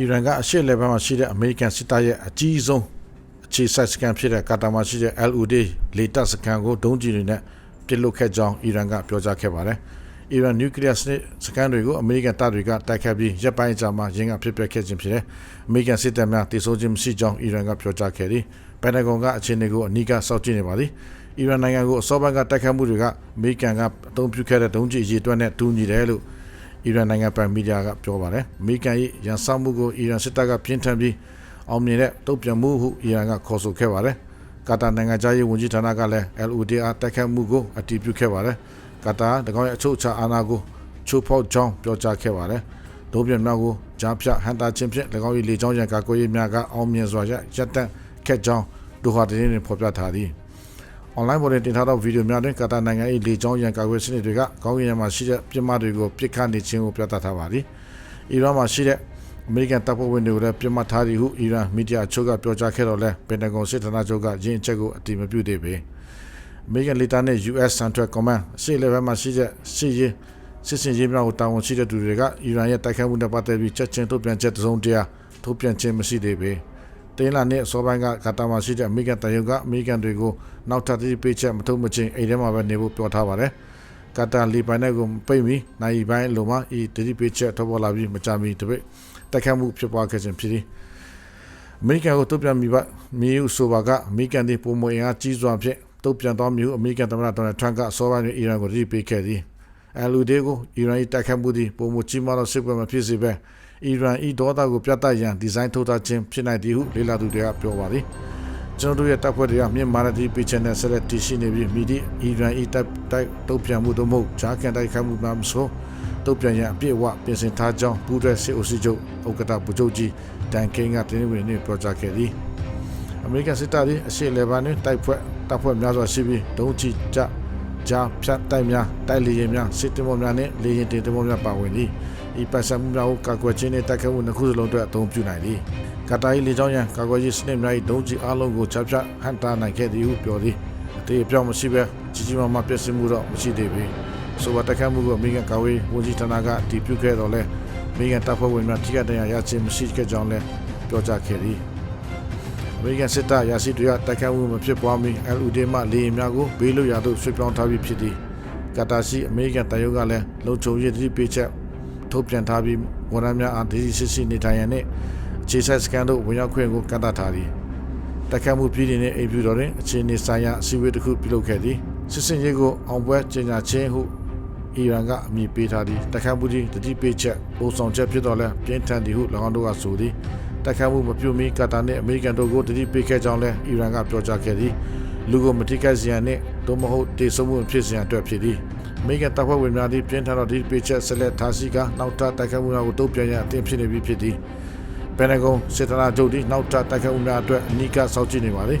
အီရန်ကအရှေ့လေဘန်မှာရှိတဲ့အမေရိကန်စစ်တပ်ရဲ့အကြီးဆုံးအခြေစိုက်စကန်ဖြစ်တဲ့ကာတာမှာရှိတဲ့ LUD လေတပ်စကန်ကိုဒုံးကျည်တွေနဲ့ပစ်လွတ်ခဲ့ကြောင်းအီရန်ကပြောကြားခဲ့ပါတယ်။အီရန်နျူကလ িয়ার စနစ်စကန်တွေကိုအမေရိကန်တပ်တွေကတိုက်ခတ်ပြီးရပ်ပိုင်းကြာမှရင်းကဖြစ်ပျက်ခဲ့ခြင်းဖြစ်တယ်။အမေရိကန်စစ်တပ်များတည်ဆိုးခြင်းမရှိကြောင်းအီရန်ကပြောကြားခဲ့သည်။ပန်တဂွန်ကအခြေအနေကိုအနီးကစောင့်ကြည့်နေပါသည်။အီရန်နိုင်ငံကိုအစောပိုင်းကတိုက်ခတ်မှုတွေကအမေရိကန်ကအသုံးပြုခဲ့တဲ့ဒုံးကျည်အရေးအတွက်နဲ့တူညီတယ်လို့ အီရန်နိုင်ငံပိုင်မီဒီယာကပြောပါတယ်။အမေရိကန်ရဲ့ရန်ဆောင်မှုကိုအီရန်စစ်တပ်ကပြင်းထန်ပြီးအောင်မြင်တဲ့တုံ့ပြန်မှုဟုအီရန်ကခေါ်ဆိုခဲ့ပါတယ်။ကာတာနိုင်ငံသားရေးဝန်ကြီးဌာနကလည်း LODR တိုက်ခတ်မှုကိုအတည်ပြုခဲ့ပါတယ်။ကာတာတကောင်ရဲ့အချုပ်အခြာအာဏာကိုချိုးဖောက်ကြောင်းပြောကြားခဲ့ပါတယ်။ဒုံ့ပြန်များကိုကြားဖြတ်ဟန်တာခြင်းဖြင့်၎င်း၏လေကြောင်းရန်ကာကွယ်ရေးများကအောင်မြင်စွာရပ်တန့်ခဲ့ကြောင်းဒိုဟာတရင်တွင်ဖော်ပြထားသည်။ online ပေါ်တွင်တင်ထားသောဗီဒီယိုများတွင်ကာတာနိုင်ငံ၏လေကြောင်းရန်ကာကွယ်စနစ်တွေကကောင်းကင်ယံမှာရှိတဲ့ပြစ်မှတ်တွေကိုပစ်ခတ်နေခြင်းကိုပြသထားပါသည်။အီရန်မှာရှိတဲ့အမေရိကန်တပ်ဖွဲ့ဝင်တွေကိုလည်းပြစ်မှတ်ထားသည်ဟုအီရန်မီဒီယာအချို့ကပြောကြားခဲ့တော့လဲပင်တဂွန်စစ်ဌာနချုပ်ကယင်းအချက်ကိုအတည်မပြုသေးပေ။အမေရိကန်လေတပ်နဲ့ US Central Command ရှေ့လေဘက်မှာရှိတဲ့ရှေ့ရေးစစ်စင်ရေးများကိုတာဝန်ရှိတဲ့သူတွေကအီရန်ရဲ့တိုက်ခိုက်မှုနဲ့ပတ်သက်ပြီးချက်ချင်းထုတ်ပြန်ချက်တစ်စုံတရာထုတ်ပြန်ခြင်းမရှိသေးပေ။ တင်းလာနဲ့စောပိုင်းကကာတာမှာရှိတဲ့အမေရိကန်တရုတ်ကအမေရိကန်တွေကိုနောက်ထပ်တိပေးချက်မထုတ်မချင်းအိမ်ထဲမှာပဲနေဖို့ပြောထားပါတယ်။ကာတာလီပိုင်နဲ့ကိုပိတ်ပြီးနိုင်ပိုင်းလိုမှာဤတိပေးချက်ထုတ်ပေါ်လာပြီးမကြမီတပိတ်တိုက်ခတ်မှုဖြစ်ပွားခဲ့ခြင်းဖြစ်သည်အမေရိကန်ကိုတုံ့ပြန်မိပါမြေဥဆိုပါကအမေရိကန်တွေပုံမအင်အားကြီးစွာဖြင့်တုံ့ပြန်တော်မူအမေရိကန်သမ္မတဒေါ်နယ်ထရန့်ကအစောပိုင်းတွင်အီရန်ကိုရိပေးခဲ့သည်အလူဒေကိုအီရန်၏တိုက်ခတ်မှုသည်ပုံမကြီးမားသောစစ်ပွဲမှာဖြစ်စေပဲ အီရန်၏ဒေါသကိုပြတ်တက်ရန်ဒီဇိုင်းထုတ်ထားခြင်းဖြစ်နိုင်သည်ဟုလေ့လာသူတွေကပြောပါသည်ကျွန်တော်တို့ရဲ့တပ်ဖွဲ့တွေကမြင့်မားတဲ့ဒီပေးချက်နဲ့ဆက်လက်တည်ရှိနေပြီးမိဒီအီရန်၏တပ်တိုက်တုံ့ပြန်မှုတို့မဟုတ်ဂျာကန်တိုက်ခတ်မှုမှမဆိုတုတ်ပြန်ရန်အပြည့်အဝပြင်ဆင်ထားကြောင်းပူးရဲစစ်အုပ်စုချုပ်ဥက္ကဋ္ဌဗိုလ်ချုပ်ကြီးဒန်ကင်းကတင်းဝင်နေပြောကြားခဲ့သည်အမေရိကန်စစ်တပ်သည်အရှေ့လေဘန်တွင်တိုက်ဖွဲ့တပ်ဖွဲ့များစွာရှိပြီးဒုံးချီကြကြားဖြတ်တိုက်များတိုက်လေယာဉ်များစစ်တမောများနှင့်လေယာဉ်တင်တမောများပါဝင်သည် ဤပတ်စံမှုများကိုကာကွယ်ခြင်းနှင့်တိုက်ခိုက်မှုနှစ်ခုစလုံးအတွက်အသုံးပြုနိုင်သည်ကတာရီလေကြောင်းရန်ကာကွယ်ရေးစနစ်များ၏ဒုံးချီအလုံးကိုချဖြတ်ဟန်တာနိုင်ခဲ့သည်ဟုပြောသည်အသေးအပြောင်းမရှိဘဲကြီးကြီးမားမားပြည့်စုံမှုတော့မရှိသေးပေဆိုပါတက်ခတ်မှုကိုအမေရိကန်ကာဝေးဝန်ကြီးဌာနကတည်ပြုခဲ့တော်လဲအမေရိကန်တပ်ဖွဲ့ဝင်များထိခိုက်ဒဏ်ရာရခြင်းမရှိခဲ့ကြောင်းလည်းပြောကြားခဲ့သည်အမေရိကန်စစ်တပ်ရာရှိတွေကတိုက်ခိုက်မှုမဖြစ်ပွားမီ LUD မှလေယာဉ်များကိုဘေးလွတ်ရာသို့ဆွေးပြောင်းထားပြီးဖြစ်သည်ကတာရှိအမေရိကန်တရုတ်ကလည်းလုံခြုံရေးတတိပေးချက် ထုတ်ပြန်ထားပြီးဝန်ထမ်းများအားဒေသရှိရှိနေထိုင်ရန်နှင့်အခြေစိုက်စကန်တို့ဝင်ရောက်ခွင့်ကိုကန့်သတ်ထားသည်တိုက်ခိုက်မှုပြည်နေတဲ့အိမ်ဖြူတော်တွင်အခြေအနေဆိုင်ရာအစည်းအဝေးတစ်ခုပြုလုပ်ခဲ့သည်စစ်စင်ရေးကိုအောင်ပွဲကျင်းပခြင်းဟုအီရန်ကအမည်ပေးထားသည်တိုက်ခိုက်မှုသည်တတိပေးချက်ပုံဆောင်ချက်ဖြစ်တော်လဲပြင်းထန်သည်ဟု၎င်းတို့ကဆိုသည်တိုက်ခိုက်မှုမပြုမီကာတာနှင့်အမေရိကန်တို့ကိုတတိပေးခဲ့ကြောင်းလဲအီရန်ကပြောကြားခဲ့သည်လူကိုမတိကိုက်စရန်နှင့်သို့မဟုတ်တေဆုံးမှုဖြစ်စရန်အတွက်ဖြစ်သည် အမေရိကန်တပ်ဖွဲ့ဝင်များသည်ပြင်းထန်သောဒီပေးချက်ဆက်လက်ထားရှိကနောက်ထပ်တိုက်ခိုက်မှုများကိုတုံ့ပြန်ရန်အသင့်ဖြစ်နေပြီဖြစ်သည်ပန်နဂွန်စစ်ဌာနချုပ်သည်နောက်ထပ်တိုက်ခိုက်မှုများအတွက်အနီးကပ်စောင့်ကြည့်နေပါသည်